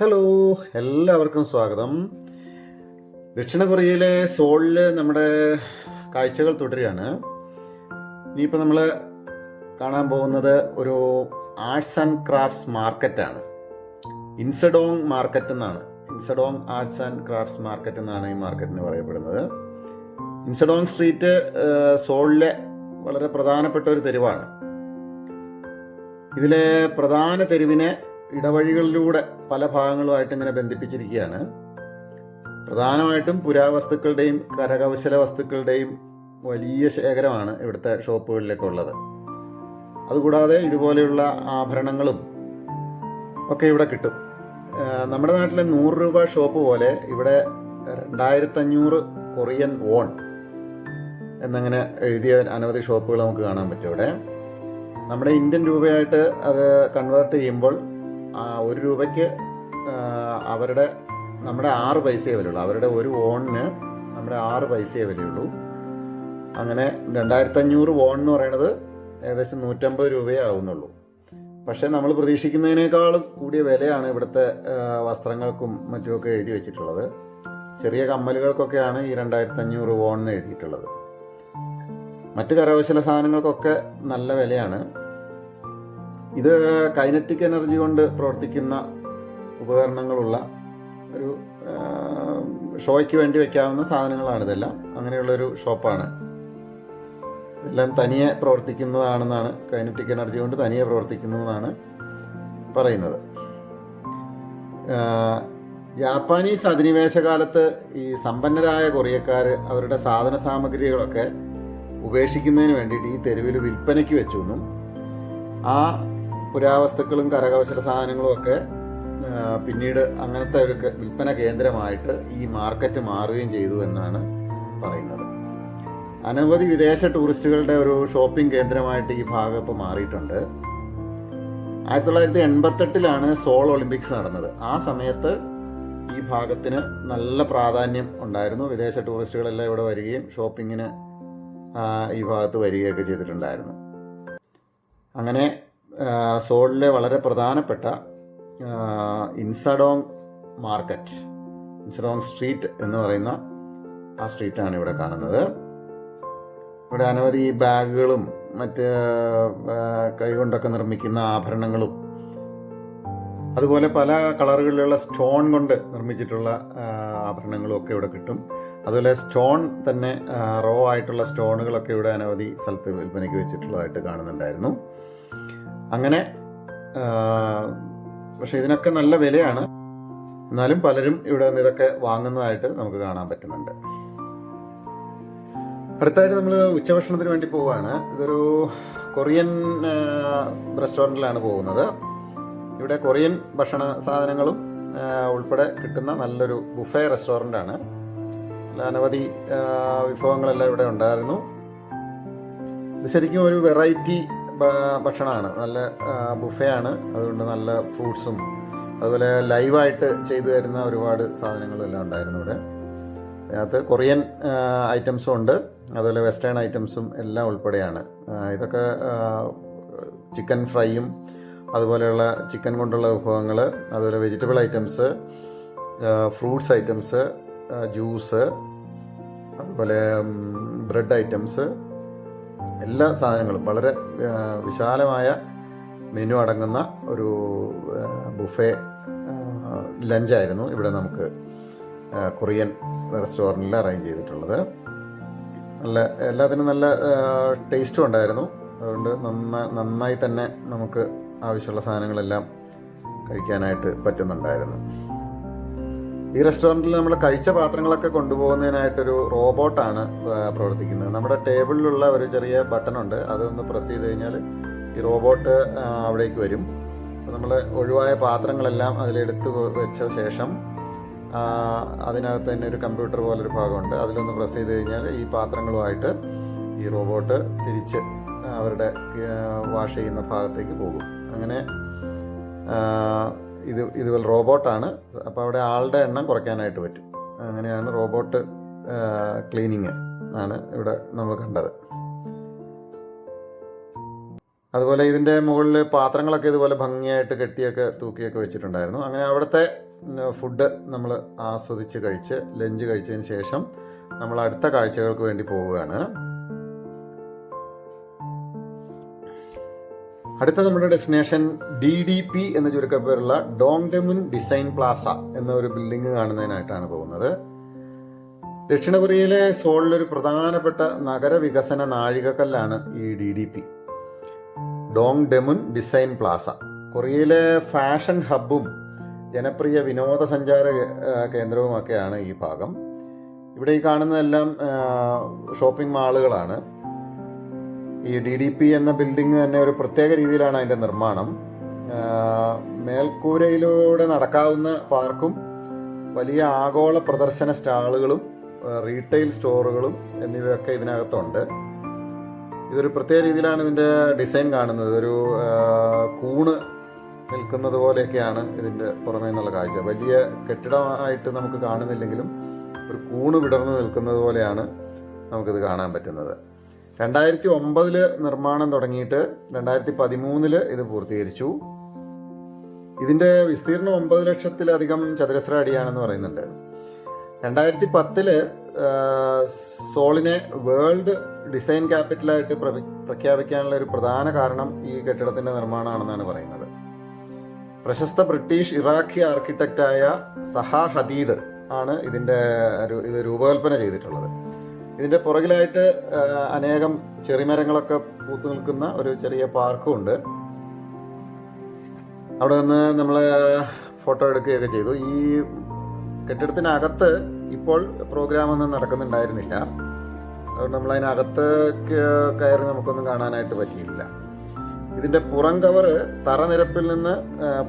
Hello എല്ലാവർക്കും സ്വാഗതം. ദക്ഷിണ കൊറിയയിലെ സോളിൽ നമ്മുടെ കാഴ്ചകൾ തുടരുകയാണ്. ഇനിയിപ്പോൾ നമ്മൾ കാണാൻ പോകുന്നത് ഒരു ആർട്സ് ആൻഡ് ക്രാഫ്റ്റ്സ് മാർക്കറ്റാണ് ഇൻസഡോങ് മാർക്കറ്റ് എന്നാണ്. Insadong arts and crafts market എന്നാണ് ഈ മാർക്കറ്റിന് പറയപ്പെടുന്നത്. ഇൻസഡോങ് സ്ട്രീറ്റ് സോളിലെ വളരെ പ്രധാനപ്പെട്ട ഒരു തെരുവാണ്. ഇതിലെ പ്രധാന തെരുവിനെ ഇടവഴികളിലൂടെ പല ഭാഗങ്ങളുമായിട്ട് ഇങ്ങനെ ബന്ധിപ്പിച്ചിരിക്കുകയാണ്. പ്രധാനമായിട്ടും പുരാവസ്തുക്കളുടെയും കരകൗശല വസ്തുക്കളുടെയും വലിയ ശേഖരമാണ് ഇവിടുത്തെ ഷോപ്പുകളിലൊക്കെ ഉള്ളത്. അതുകൂടാതെ ഇതുപോലെയുള്ള ആഭരണങ്ങളും ഒക്കെ ഇവിടെ കിട്ടും. നമ്മുടെ നാട്ടിലെ നൂറ് രൂപ ഷോപ്പ് പോലെ ഇവിടെ രണ്ടായിരത്തഞ്ഞൂറ് കൊറിയൻ വോൺ എന്നങ്ങനെ എഴുതിയ അനവധി ഷോപ്പുകൾ നമുക്ക് കാണാൻ പറ്റും ഇവിടെ. നമ്മുടെ ഇന്ത്യൻ രൂപയായിട്ട് അത് കൺവേർട്ട് ചെയ്യുമ്പോൾ ഒരു രൂപയ്ക്ക് അവരുടെ നമ്മുടെ ആറ് പൈസയെ വിലയുള്ളൂ. അവരുടെ ഒരു ഓണിന് നമ്മുടെ ആറ് പൈസയെ വിലയുള്ളൂ. അങ്ങനെ രണ്ടായിരത്തി അഞ്ഞൂറ് വോൺ എന്ന് പറയുന്നത് ഏകദേശം നൂറ്റമ്പത് രൂപയേ ആവുന്നുള്ളൂ. പക്ഷേ നമ്മൾ പ്രതീക്ഷിക്കുന്നതിനേക്കാളും കൂടിയ വിലയാണ് ഇവിടുത്തെ വസ്ത്രങ്ങൾക്കും മറ്റുമൊക്കെ എഴുതി വെച്ചിട്ടുള്ളത്. ചെറിയ കമ്മലുകൾക്കൊക്കെയാണ് ഈ രണ്ടായിരത്തി അഞ്ഞൂറ് വോൺ എന്ന് എഴുതിയിട്ടുള്ളത്. മറ്റ് കരകൗശല സാധനങ്ങൾക്കൊക്കെ നല്ല വിലയാണ്. ഇത് കൈനറ്റിക് എനർജി കൊണ്ട് പ്രവർത്തിക്കുന്ന ഉപകരണങ്ങളുള്ള ഒരു ഷോയ്ക്ക് വേണ്ടി വെക്കാവുന്ന സാധനങ്ങളാണ് ഇതെല്ലാം. അങ്ങനെയുള്ളൊരു ഷോപ്പാണ്. ഇതെല്ലാം തനിയെ പ്രവർത്തിക്കുന്നതാണെന്നാണ് കൈനറ്റിക് എനർജി കൊണ്ട് തനിയെ പ്രവർത്തിക്കുന്നതെന്നാണ് പറയുന്നത്. ജാപ്പാനീസ് അധിനിവേശ കാലത്ത് ഈ സമ്പന്നരായ കൊറിയക്കാർ അവരുടെ സാധന സാമഗ്രികളൊക്കെ ഉപേക്ഷിക്കുന്നതിന് വേണ്ടിയിട്ട് ഈ തെരുവിൽ വിൽപ്പനയ്ക്ക് വെച്ചു എന്നും ആ പുരാവസ്തുക്കളും കരകൗശല സാധനങ്ങളും ഒക്കെ പിന്നീട് അങ്ങനത്തെ ഒരു വിൽപ്പന കേന്ദ്രമായിട്ട് ഈ മാർക്കറ്റ് മാറുകയും ചെയ്തു എന്നാണ് പറയുന്നത്. അനവധി വിദേശ ടൂറിസ്റ്റുകളുടെ ഒരു ഷോപ്പിംഗ് കേന്ദ്രമായിട്ട് ഈ ഭാഗം ഇപ്പോൾ മാറിയിട്ടുണ്ട്. ആയിരത്തി തൊള്ളായിരത്തി എൺപത്തെട്ടിലാണ് സോൾ ഒളിമ്പിക്സ് നടന്നത്. ആ സമയത്ത് ഈ ഭാഗത്തിന് നല്ല പ്രാധാന്യം ഉണ്ടായിരുന്നു. വിദേശ ടൂറിസ്റ്റുകളെല്ലാം ഇവിടെ വരികയും ഷോപ്പിങ്ങിന് ഈ ഭാഗത്ത് വരികയൊക്കെ ചെയ്തിട്ടുണ്ടായിരുന്നു. അങ്ങനെ സോളിലെ വളരെ പ്രധാനപ്പെട്ട ഇൻസഡോങ് മാർക്കറ്റ് ഇൻസഡോങ് സ്ട്രീറ്റ് എന്ന് പറയുന്ന ആ സ്ട്രീറ്റാണ് ഇവിടെ കാണുന്നത്. ഇവിടെ അനവധി ബാഗുകളും മറ്റ് കൈകൊണ്ടൊക്കെ നിർമ്മിക്കുന്ന ആഭരണങ്ങളും അതുപോലെ പല കളറുകളിലുള്ള സ്റ്റോൺ കൊണ്ട് നിർമ്മിച്ചിട്ടുള്ള ആഭരണങ്ങളും ഒക്കെ ഇവിടെ കിട്ടും. അതുപോലെ സ്റ്റോൺ തന്നെ റോ ആയിട്ടുള്ള സ്റ്റോണുകളൊക്കെ ഇവിടെ അനവധി സ്ഥലത്ത് വിൽപ്പനയ്ക്ക് വെച്ചിട്ടുള്ളതായിട്ട് കാണുന്നുണ്ടായിരുന്നു. അങ്ങനെ പക്ഷെ ഇതിനൊക്കെ നല്ല വിലയാണ്. എന്നാലും പലരും ഇവിടെ നിന്ന് ഇതൊക്കെ വാങ്ങുന്നതായിട്ട് നമുക്ക് കാണാൻ പറ്റുന്നുണ്ട്. അടുത്തായിട്ട് നമ്മൾ ഉച്ചഭക്ഷണത്തിന് വേണ്ടി പോവുകയാണ്. ഇതൊരു കൊറിയൻ റെസ്റ്റോറന്റിലാണ് പോകുന്നത്. ഇവിടെ കൊറിയൻ ഭക്ഷണ സാധനങ്ങളും ഉൾപ്പെടെ കിട്ടുന്ന നല്ലൊരു ബുഫേ റെസ്റ്റോറന്റ് ആണ് അനവധി വിഭവങ്ങളെല്ലാം ഇവിടെ ഉണ്ടായിരുന്നു. ഇത് ശരിക്കും ഒരു വെറൈറ്റി ഭക്ഷണമാണ്. നല്ല ബുഫേ ആണ് അതുകൊണ്ട് നല്ല ഫ്രൂട്ട്സും അതുപോലെ ലൈവായിട്ട് ചെയ്തു തരുന്ന ഒരുപാട് സാധനങ്ങളും എല്ലാം ഉണ്ടായിരുന്നു ഇവിടെ. അതിനകത്ത് കൊറിയൻ ഐറ്റംസും ഉണ്ട്. അതുപോലെ വെസ്റ്റേൺ ഐറ്റംസും എല്ലാം ഉൾപ്പെടെയാണ്. ഇതൊക്കെ ചിക്കൻ ഫ്രൈയും അതുപോലെയുള്ള ചിക്കൻ കൊണ്ടുള്ള വിഭവങ്ങൾ അതുപോലെ vegetable items fruits items juice അതുപോലെ ബ്രെഡ് ഐറ്റംസ് എല്ലാ സാധനങ്ങളും വളരെ വിശാലമായ മെനു അടങ്ങുന്ന ഒരു ബുഫേ ലഞ്ചായിരുന്നു ഇവിടെ നമുക്ക് കൊറിയൻ റെസ്റ്റോറന്റിൽ അറേഞ്ച് ചെയ്തിട്ടുള്ളത്. നല്ല എല്ലാത്തിനും നല്ല ടേസ്റ്റും ഉണ്ടായിരുന്നു. അതുകൊണ്ട് നന്നാ നന്നായി തന്നെ നമുക്ക് ആവശ്യമുള്ള സാധനങ്ങളെല്ലാം കഴിക്കാനായിട്ട് പറ്റുന്നുണ്ടായിരുന്നു. ഈ റെസ്റ്റോറന്റിൽ നമ്മൾ കഴിച്ച പാത്രങ്ങളൊക്കെ കൊണ്ടുപോകുന്നതിനായിട്ടൊരു റോബോട്ടാണ് പ്രവർത്തിക്കുന്നത്. നമ്മുടെ ടേബിളിലുള്ള ഒരു ചെറിയ ബട്ടണുണ്ട്. അതൊന്ന് പ്രസ് ചെയ്ത് കഴിഞ്ഞാൽ ഈ റോബോട്ട് അവിടേക്ക് വരും. അപ്പോൾ നമ്മൾ ഒഴിവായ പാത്രങ്ങളെല്ലാം അതിലെടുത്ത് വെച്ച ശേഷം അതിനകത്ത് തന്നെ ഒരു കമ്പ്യൂട്ടർ പോലൊരു ഭാഗമുണ്ട്. അതിലൊന്ന് പ്രസ് ചെയ്ത് കഴിഞ്ഞാൽ ഈ പാത്രങ്ങളുമായിട്ട് ഈ റോബോട്ട് തിരിച്ച് അവരുടെ വാഷ് ചെയ്യുന്ന ഭാഗത്തേക്ക് പോകും. അങ്ങനെ ഇത് ഇതുപോലെ റോബോട്ടാണ്. അപ്പോൾ അവിടെ ആളുടെ എണ്ണം കുറയ്ക്കാനായിട്ട് പറ്റും. അങ്ങനെയാണ് റോബോട്ട് ക്ലീനിങ് ആണ് ഇവിടെ നമ്മൾ കണ്ടത്. അതുപോലെ ഇതിന്റെ മുകളിൽ പാത്രങ്ങളൊക്കെ ഇതുപോലെ ഭംഗിയായിട്ട് കെട്ടിയൊക്കെ തൂക്കിയൊക്കെ വെച്ചിട്ടുണ്ടായിരുന്നു. അങ്ങനെ അവിടുത്തെ ഫുഡ് നമ്മൾ ആസ്വദിച്ച് കഴിച്ച് ലഞ്ച് കഴിച്ചതിന് ശേഷം നമ്മൾ അടുത്ത കാഴ്ചകൾക്ക് വേണ്ടി പോവുകയാണ്. അടുത്ത നമ്മുടെ ഡെസ്റ്റിനേഷൻ ഡി ഡി പി എന്ന ചുരുക്കപ്പേരുള്ള ഡോങ്ഡെമുൻ ഡിസൈൻ പ്ലാസ എന്ന ഒരു ബിൽഡിംഗ് കാണുന്നതിനായിട്ടാണ് പോകുന്നത്. ദക്ഷിണ കൊറിയയിലെ സോളിലൊരു പ്രധാനപ്പെട്ട നഗരവികസന നാഴികക്കല്ലാണ് ഈ D D P Dongdaemun design plaza. കൊറിയയിലെ fashion ഹബ്ബും ജനപ്രിയ വിനോദസഞ്ചാര കേന്ദ്രവുമൊക്കെയാണ് ഈ ഭാഗം. ഇവിടെ ഈ കാണുന്നതെല്ലാം ഷോപ്പിംഗ് മാളുകളാണ്. ഈ ഡി ഡി പി എന്ന ബിൽഡിംഗ് തന്നെ ഒരു പ്രത്യേക രീതിയിലാണ് അതിന്റെ നിർമ്മാണം. മേൽക്കൂരയിലൂടെ നടക്കാവുന്ന പാർക്കും വലിയ ആഗോള പ്രദർശന സ്റ്റാളുകളും റീറ്റെയിൽ സ്റ്റോറുകളും എന്നിവയൊക്കെ ഇതിനകത്തുണ്ട്. ഇതൊരു പ്രത്യേക രീതിയിലാണ് ഇതിന്റെ ഡിസൈൻ കാണുന്നത്. ഒരു കൂണ് നിൽക്കുന്നത് പോലെയൊക്കെയാണ് ഇതിന്റെ പുറമേ നിന്നുള്ള കാഴ്ച. വലിയ കെട്ടിടമായിട്ട് നമുക്ക് കാണുന്നില്ലെങ്കിലും ഒരു കൂണ് വിടർന്ന് നിൽക്കുന്നത് പോലെയാണ് നമുക്കിത് കാണാൻ പറ്റുന്നത്. രണ്ടായിരത്തി ഒമ്പതിൽ നിർമ്മാണം തുടങ്ങിയിട്ട് രണ്ടായിരത്തി പതിമൂന്നിൽ ഇത് പൂർത്തീകരിച്ചു. ഇതിന്റെ വിസ്തീർണം ഒമ്പത് ലക്ഷത്തിലധികം ചതുരശ്ര അടിയാണെന്ന് പറയുന്നുണ്ട്. രണ്ടായിരത്തി പത്തിൽ സോളിനെ വേൾഡ് ഡിസൈൻ ക്യാപിറ്റലായിട്ട് പ്രഖ്യാപിക്കാനുള്ള ഒരു പ്രധാന കാരണം ഈ കെട്ടിടത്തിന്റെ നിർമ്മാണമാണെന്നാണ് പറയുന്നത്. പ്രശസ്ത ബ്രിട്ടീഷ് ഇറാഖി ആർക്കിടെക്റ്റായ സഹാ ഹദീദ് ആണ് ഇതിന്റെ ഇത് രൂപകൽപ്പന ചെയ്തിട്ടുള്ളത്. ഇതിന്റെ പുറകിലായിട്ട് അനേകം ചെറിമരങ്ങളൊക്കെ പൂത്തു നിൽക്കുന്ന ഒരു ചെറിയ പാർക്കും ഉണ്ട് അവിടെ നിന്ന് നമ്മൾ ഫോട്ടോ എടുക്കുകയൊക്കെ ചെയ്തു. ഈ കെട്ടിടത്തിനകത്ത് ഇപ്പോൾ പ്രോഗ്രാം ഒന്നും നടക്കുന്നുണ്ടായിരുന്നില്ല. അതുകൊണ്ട് നമ്മൾ അതിനകത്ത് കയറി നമുക്കൊന്നും കാണാനായിട്ട് പറ്റിയില്ല. ഇതിന്റെ പുറം കവറ് തറനിരപ്പിൽ നിന്ന്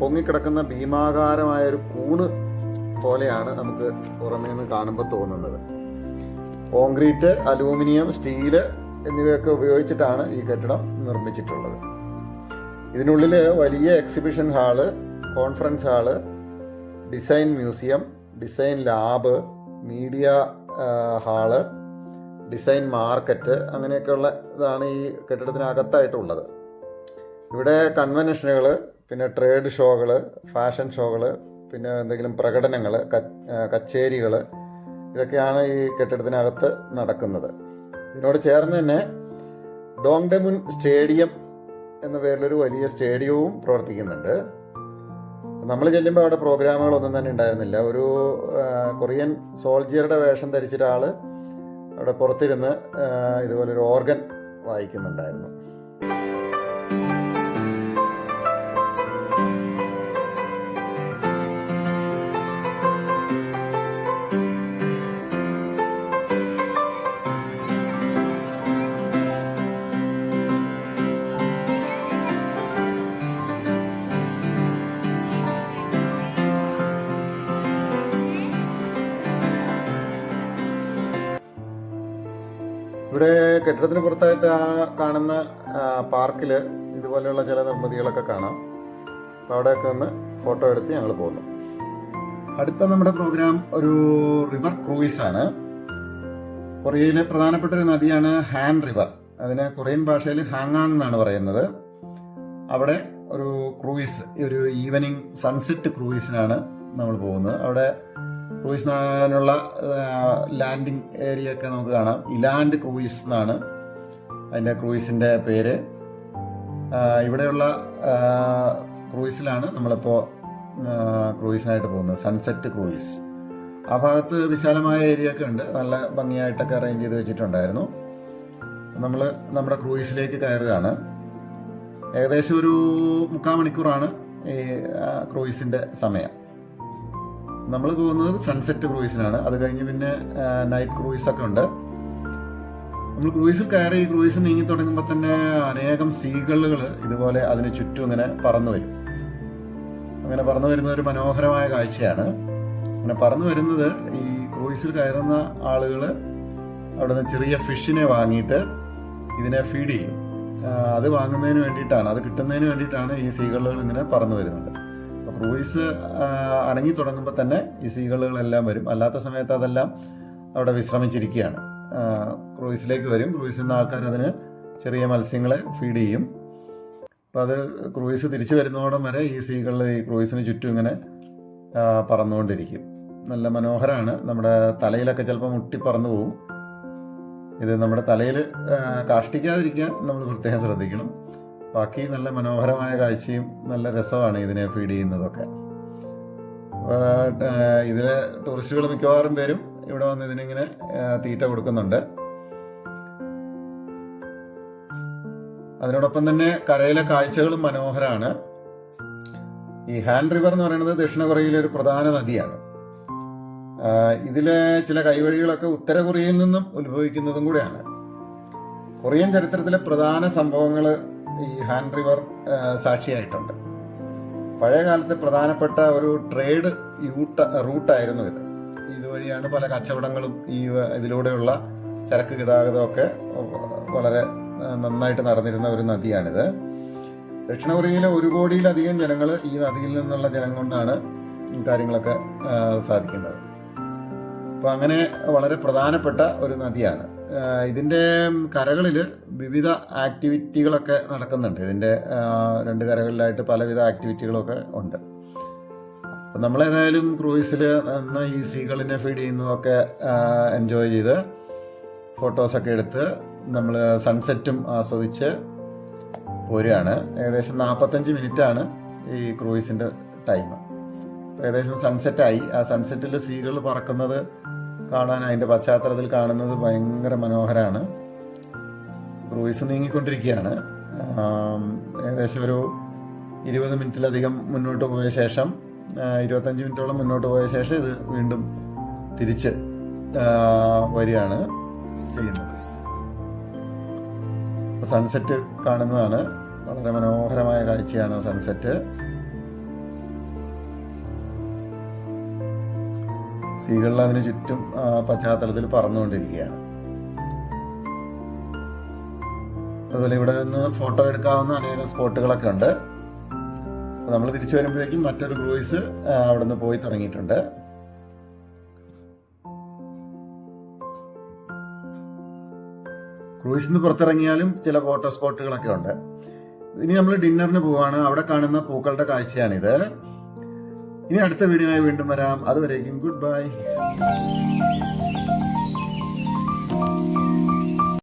പൊങ്ങിക്കിടക്കുന്ന ഭീമാകാരമായ ഒരു കൂണ് പോലെയാണ് നമുക്ക് പുറമേ നിന്ന് കാണുമ്പോൾ തോന്നുന്നത്. കോൺക്രീറ്റ് അലൂമിനിയം സ്റ്റീൽ എന്നിവയൊക്കെ ഉപയോഗിച്ചിട്ടാണ് ഈ കെട്ടിടം നിർമ്മിച്ചിട്ടുള്ളത്. ഇതിനുള്ളിൽ വലിയ exhibition hall conference hall design museum design lab media hall design market അങ്ങനെയൊക്കെയുള്ള ഇതാണ് ഈ കെട്ടിടത്തിനകത്തായിട്ടുള്ളത്. ഇവിടെ കൺവെൻഷനുകൾ പിന്നെ ട്രേഡ് ഷോകൾ ഫാഷൻ ഷോകൾ പിന്നെ എന്തെങ്കിലും പ്രകടനങ്ങൾ കച്ചേരികൾ ഇതൊക്കെയാണ് ഈ കെട്ടിടത്തിനകത്ത് നടക്കുന്നത്. ഇതിനോട് ചേർന്ന് തന്നെ ഡോങ്ഡെമുൻ സ്റ്റേഡിയം എന്ന പേരിലൊരു വലിയ സ്റ്റേഡിയവും പ്രവർത്തിക്കുന്നുണ്ട്. നമ്മൾ ചെല്ലുമ്പോൾ അവിടെ പ്രോഗ്രാമുകളൊന്നും തന്നെ ഉണ്ടായിരുന്നില്ല. ഒരു കൊറിയൻ സോൾജിയറുടെ വേഷം ധരിച്ച ഒരാൾ അവിടെ പുറത്തിരുന്ന് ഇതുപോലൊരു ഓർഗൻ വായിക്കുന്നുണ്ടായിരുന്നു. ഇവിടെ കെട്ടിടത്തിന് പുറത്തായിട്ട് ആ കാണുന്ന പാർക്കിൽ ഇതുപോലെയുള്ള ചില നിർമ്മിതികളൊക്കെ കാണാം. അപ്പോൾ അവിടെയൊക്കെ ഒന്ന് ഫോട്ടോ എടുത്ത് ഞങ്ങൾ പോകുന്നു. അടുത്ത നമ്മുടെ പ്രോഗ്രാം ഒരു റിവർ ക്രൂയിസ് ആണ്. കൊറിയയിലെ പ്രധാനപ്പെട്ട ഒരു നദിയാണ് ഹാൻ റിവർ. അതിന് കൊറിയൻ ഭാഷയിൽ ഹാങ്ങാങ് എന്നാണ് പറയുന്നത്. അവിടെ ഒരു ക്രൂയിസ് ഒരു ഈവനിങ് സൺസെറ്റ് ക്രൂയിസിനാണ് നമ്മൾ പോകുന്നത്. അവിടെ ക്രൂയിസിനുള്ള ലാൻഡിങ് ഏരിയ ഒക്കെ നമുക്ക് കാണാം. ഇലാൻഡ് ക്രൂയിസ് എന്നാണ് അതിന്റെ ക്രൂയിസിന്റെ പേര്. ഇവിടെയുള്ള ക്രൂയിസിലാണ് നമ്മളിപ്പോൾ ക്രൂയിസിനായിട്ട് പോകുന്നത്. Sunset cruise. ആ ഭാഗത്ത് വിശാലമായ ഏരിയ ഒക്കെ ഉണ്ട്. നല്ല ഭംഗിയായിട്ടൊക്കെ അറേഞ്ച് ചെയ്ത് വെച്ചിട്ടുണ്ടായിരുന്നു. നമ്മൾ നമ്മുടെ ക്രൂയിസിലേക്ക് കയറുകയാണ്. ഏകദേശം ഒരു മുക്കാൽ മണിക്കൂറാണ് ഈ ക്രൂയിസിന്റെ സമയം. നമ്മൾ പോകുന്നത് സൺസെറ്റ് ക്രൂയിസിനാണ് അത് കഴിഞ്ഞ് പിന്നെ നൈറ്റ് ക്രൂയിസ് ഒക്കെ ഉണ്ട്. നമ്മൾ ക്രൂയിസിൽ കയറി ഈ ക്രൂയിസ് നീങ്ങി തുടങ്ങുമ്പോൾ തന്നെ അനേകം സീകളുകൾ ഇതുപോലെ അതിന് ചുറ്റും ഇങ്ങനെ പറന്നു വരും. അങ്ങനെ പറന്നു വരുന്ന ഒരു മനോഹരമായ കാഴ്ചയാണ്. അങ്ങനെ പറന്നു വരുന്നത് ഈ ക്രൂയിസിൽ കയറുന്ന ആളുകൾ അവിടെ നിന്ന് ചെറിയ ഫിഷിനെ വാങ്ങിയിട്ട് ഇതിനെ ഫീഡ് ചെയ്യും. അത് വാങ്ങുന്നതിന് വേണ്ടിയിട്ടാണ്. അത് കിട്ടുന്നതിന് വേണ്ടിയിട്ടാണ് ഈ സീകളുകൾ ഇങ്ങനെ പറന്നു വരുന്നത്. ക്രൂയിസ് അണങ്ങി തുടങ്ങുമ്പോൾ തന്നെ ഈ സീകളുകളെല്ലാം വരും. അല്ലാത്ത സമയത്ത് അതെല്ലാം അവിടെ വിശ്രമിച്ചിരിക്കുകയാണ്. ക്രൂയിസിലേക്ക് വരും. ക്രൂയിസിൽ നിന്ന് ആൾക്കാർ അതിന് ചെറിയ മത്സ്യങ്ങളെ ഫീഡ് ചെയ്യും. അപ്പോൾ അത് ക്രൂയിസ് തിരിച്ചു വരുന്നതോടെ വരെ ഈ സീകൾ ഈ ക്രൂയിസിന് ചുറ്റും ഇങ്ങനെ പറന്നുകൊണ്ടിരിക്കും. നല്ല മനോഹരമാണ് നമ്മുടെ തലയിലൊക്കെ ചിലപ്പോൾ മുട്ടി പറന്നു പോകും ഇത് നമ്മുടെ തലയിൽ കാഷ്ടിക്കാതിരിക്കാൻ നമ്മൾ പ്രത്യേകം ശ്രദ്ധിക്കണം. ബാക്കി നല്ല മനോഹരമായ കാഴ്ചയും നല്ല രസമാണ് ഇതിനെ ഫീഡ് ചെയ്യുന്നതൊക്കെ. ഇതിലെ ടൂറിസ്റ്റുകൾ മിക്കവാറും പേരും ഇവിടെ വന്ന് ഇതിനിങ്ങനെ തീറ്റ കൊടുക്കുന്നുണ്ട്. അതിനോടൊപ്പം തന്നെ കരയിലെ കാഴ്ചകളും മനോഹരമാണ് ഈ ഹാൻഡ് റിവർ എന്ന് പറയുന്നത് ദക്ഷിണ കൊറിയയിലെ ഒരു പ്രധാന നദിയാണ്. ഇതിലെ ചില കൈവഴികളൊക്കെ ഉത്തര കൊറിയയിൽ നിന്നും ഉത്ഭവിക്കുന്നതും കൂടെയാണ്. കൊറിയൻ ചരിത്രത്തിലെ പ്രധാന സംഭവങ്ങൾ ഈ ഹാൻഡ് റിവർ സാക്ഷിയായിട്ടുണ്ട്. പഴയ കാലത്ത് പ്രധാനപ്പെട്ട ഒരു ട്രേഡ് യൂട്ട റൂട്ടായിരുന്നു ഇത്. ഇതുവഴിയാണ് പല കച്ചവടങ്ങളും ഈ ഇതിലൂടെയുള്ള ചരക്ക് ഗതാഗതമൊക്കെ വളരെ നന്നായിട്ട് നടന്നിരുന്ന ഒരു നദിയാണിത്. ദക്ഷിണ കൊറിയയിലെ ഒരു കോടിയിലധികം ജനങ്ങൾ ഈ നദിയിൽ നിന്നുള്ള ജലം കൊണ്ടാണ് കാര്യങ്ങളൊക്കെ സാധിക്കുന്നത്. അപ്പം അങ്ങനെ വളരെ പ്രധാനപ്പെട്ട ഒരു നദിയാണ്. ഇതിന്റെ കരകളിൽ വിവിധ ആക്ടിവിറ്റികളൊക്കെ നടക്കുന്നുണ്ട്. ഇതിന്റെ രണ്ട് കരകളിലായിട്ട് പലവിധ ആക്ടിവിറ്റികളൊക്കെ ഉണ്ട്. നമ്മളേതായാലും ക്രൂയിസിൽ ഈ സീകളിനെ ഫീഡ് ചെയ്യുന്നതൊക്കെ എൻജോയ് ചെയ്ത് ഫോട്ടോസൊക്കെ എടുത്ത് നമ്മൾ സൺസെറ്റും ആസ്വദിച്ച് പോരുകയാണ്. ഏകദേശം നാൽപ്പത്തഞ്ച് മിനിറ്റാണ് ഈ ക്രൂയിസിന്റെ ടൈം. ഏകദേശം സൺസെറ്റായി ആ സൺസെറ്റിൽ സീകൾ പറക്കുന്നത് കാണാൻ അതിന്റെ പശ്ചാത്തലത്തിൽ കാണുന്നത് ഭയങ്കര മനോഹരമാണ് ക്രൂയിസ് നീങ്ങിക്കൊണ്ടിരിക്കുകയാണ്. ഏകദേശം ഒരു ഇരുപത് മിനിറ്റിലധികം മുന്നോട്ട് പോയ ശേഷം ഇരുപത്തഞ്ച് മിനിറ്റോളം മുന്നോട്ട് പോയ ശേഷം ഇത് വീണ്ടും തിരിച്ച് വരികയാണ് ചെയ്യുന്നത്. സൺസെറ്റ് കാണുന്നതാണ്. വളരെ മനോഹരമായ കാഴ്ചയാണ് സൺസെറ്റ്. സീകളിൽ അതിന് ചുറ്റും പശ്ചാത്തലത്തിൽ പറന്നുകൊണ്ടിരിക്കുകയാണ്. അതുപോലെ ഇവിടെ നിന്ന് ഫോട്ടോ എടുക്കാവുന്ന അനേകം സ്പോട്ടുകളൊക്കെ ഉണ്ട്. നമ്മൾ തിരിച്ചു വരുമ്പോഴേക്കും മറ്റൊരു ക്രൂയിസ് അവിടെ നിന്ന് പോയി തുടങ്ങിയിട്ടുണ്ട്. ക്രൂയിസിൽ നിന്ന് പുറത്തിറങ്ങിയാലും ചില ഫോട്ടോ സ്പോട്ടുകളൊക്കെ ഉണ്ട്. ഇനി നമ്മൾ ഡിന്നറിന് പോവാണ്. അവിടെ കാണുന്ന പൂക്കളുടെ കാഴ്ചയാണിത്. ഇനി അടുത്ത വീഡിയോയായി വീണ്ടും വരാം. അതുവരേക്കും ഗുഡ് ബൈ